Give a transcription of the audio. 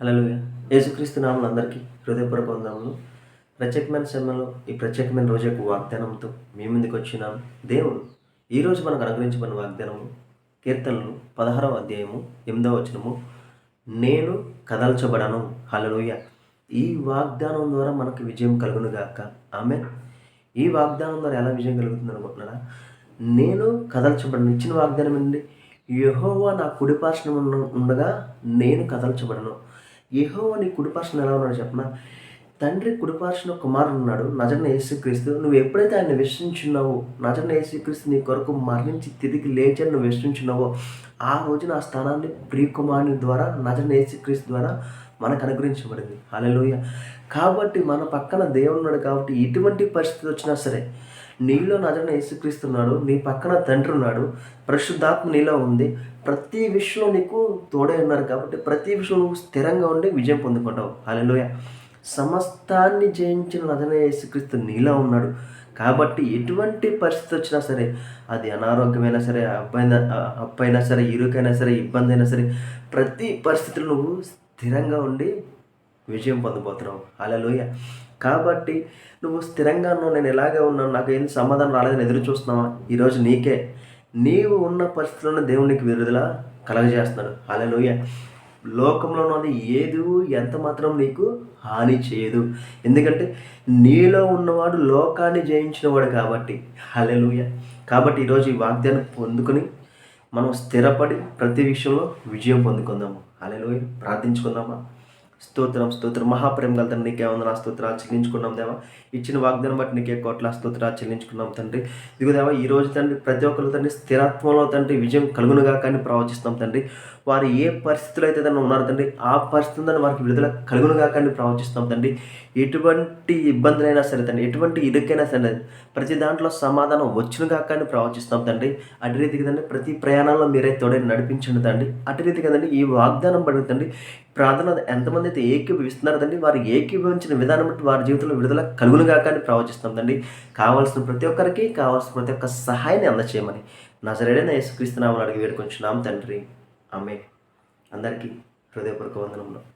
Hello యేసుక్రీస్తు నామలు అందరికీ హృదయపూర్వక వందనములు. ప్రత్యేకమైన సమయంలో ఈ ప్రత్యేకమైన రోజు యొక్క వాగ్దానంతో మీ ముందుకు వచ్చినాను దేవుడు ఈరోజు మనకు అనుగ్రహించబడిన వాగ్దానము కీర్తనలు పదహారవ అధ్యాయము ఎనిమిదవ వచనము నేను కదల్చబడను. హలలోయ ఈ వాగ్దానం ద్వారా మనకు విజయం కలుగును గాక. ఆమె ఈ వాగ్దానం ద్వారా ఎలా విజయం కలుగుతుంది అనుకుంటున్నారా? నేను కదల్చబడను. ఇచ్చిన వాగ్దానం ఏంటి? యహోవా నా కుడిపార్శ్వం ఉండగా నేను కదల్చబడను. యహో నీ కుడిపార్శ్వం ఎలా ఉన్నాడు చెప్పనా? తండ్రి కుడిపార్శ్వన కుమారుడు ఉన్నాడు నజరన యేసుక్రీస్తు. నువ్వు ఎప్పుడైతే ఆయన విశ్వసించున్నావో నజరన యేసుక్రీస్తు నీ కొరకు మరణించి తిరిగి లేచని నువ్వు విశ్వసించున్నావో ఆ రోజున ఆ స్థానాన్ని ప్రియకుమారుని ద్వారా నజరన యేసుక్రీస్తు ద్వారా మనకు అనుగ్రహించబడింది. అలలోయ కాబట్టి మన పక్కన దేవుడు ఉన్నాడు కాబట్టి ఎటువంటి పరిస్థితి వచ్చినా సరే నీలో నజరన యేసుక్రీస్తున్నాడు నీ పక్కన తండ్రి ఉన్నాడు పరిశుద్ధాత్మ నీలో ఉంది. ప్రతి విషయంలో నీకు తోడే ఉన్నారు కాబట్టి ప్రతి విషయంలో నువ్వు స్థిరంగా ఉండి విజయం పొందుకుంటావు. అలలోయ సమస్తాన్ని జయించిన నజన యేసుక్రీస్తు నీలో ఉన్నాడు. కాబట్టి ఎటువంటి పరిస్థితి వచ్చినా సరే అది అనారోగ్యమైనా సరే అబ్బాయినా అప్పైనా సరే ఇరుకైనా సరే ఇబ్బంది అయినా సరే ప్రతి పరిస్థితులు నువ్వు స్థిరంగా ఉండి విజయం పొందబోతున్నావు. అలలోయ కాబట్టి నువ్వు స్థిరంగా ఉన్నావు నేను ఎలాగే ఉన్నాను నాకు ఏం సమాధానం రాలేదని ఎదురు చూస్తున్నావా? ఈరోజు నీకే. నీవు ఉన్న పరిస్థితుల్లో దేవునికి విడుదల కలగజేస్తున్నాడు. అలలోయ లోకంలో ఉన్నది ఏది ఎంత మాత్రం నీకు హాని చేయదు. ఎందుకంటే నీలో ఉన్నవాడు లోకాన్ని జయించినవాడు కాబట్టి. హలెలుయ కాబట్టి ఈరోజు ఈ వాగ్దాన్ని పొందుకొని మనం స్థిరపడి ప్రతి విషయంలో విజయం పొందుకుందాము అలెలుయ ప్రార్థించుకుందామా? స్తోత్రం స్తోత్రం. మహాప్రేమ గల నీకే వందన స్తోత్రాలు చెల్లించుకున్నాం దేవా. ఇచ్చిన వాగ్దానం బట్టి నీకే కోట్ల స్తోత్రాలు చెల్లించుకున్నాం తండ్రి. ఇదిగో దేవా ఈ రోజు తండ్రి ప్రతి ఒక్కరు తండ్రి స్థిరత్వంలో తండ్రి విజయం కలుగునుగా కానీ ప్రవచిస్తాం తండ్రి. వారు ఏ పరిస్థితులు అయితే తను ఉన్నారు తండ్రి ఆ పరిస్థితులను వారికి విడుదల కలుగును కానీ ప్రవచిస్తాం తండ్రి. ఎటువంటి ఇబ్బందులైనా సరే తండ్రి ఎటువంటి ఇరుకైనా సరే ప్రతి దాంట్లో సమాధానం వచ్చిన కానీ ప్రవచిస్తాం తండ్రి. అటు రీతికి తండ్రి ప్రతి ప్రయాణంలో మీరే తోడే నడిపించండి తండ్రి. అటు రీతికి తండ్రి ఈ వాగ్దానం పడుతుంది ప్రార్థన ఎంతమంది అయితే ఏకీభవిస్తున్నారు తండ్రి వారు ఏకీభవించిన విధానం బట్టి వారి జీవితంలో విడుదల కలుగును కానీ ప్రవచిస్తాం తండ్రి. కావాల్సిన ప్రతి ఒక్కరికి కావాల్సిన ప్రతి ఒక్క సహాయాన్ని అందచేయమని. నా నజరేడైన యేసుక్రీస్తునామని అడిగి వేడుకొంచున్నాం తండ్రి. ఆమె అందరికీ హృదయపూర్వక వందనములు.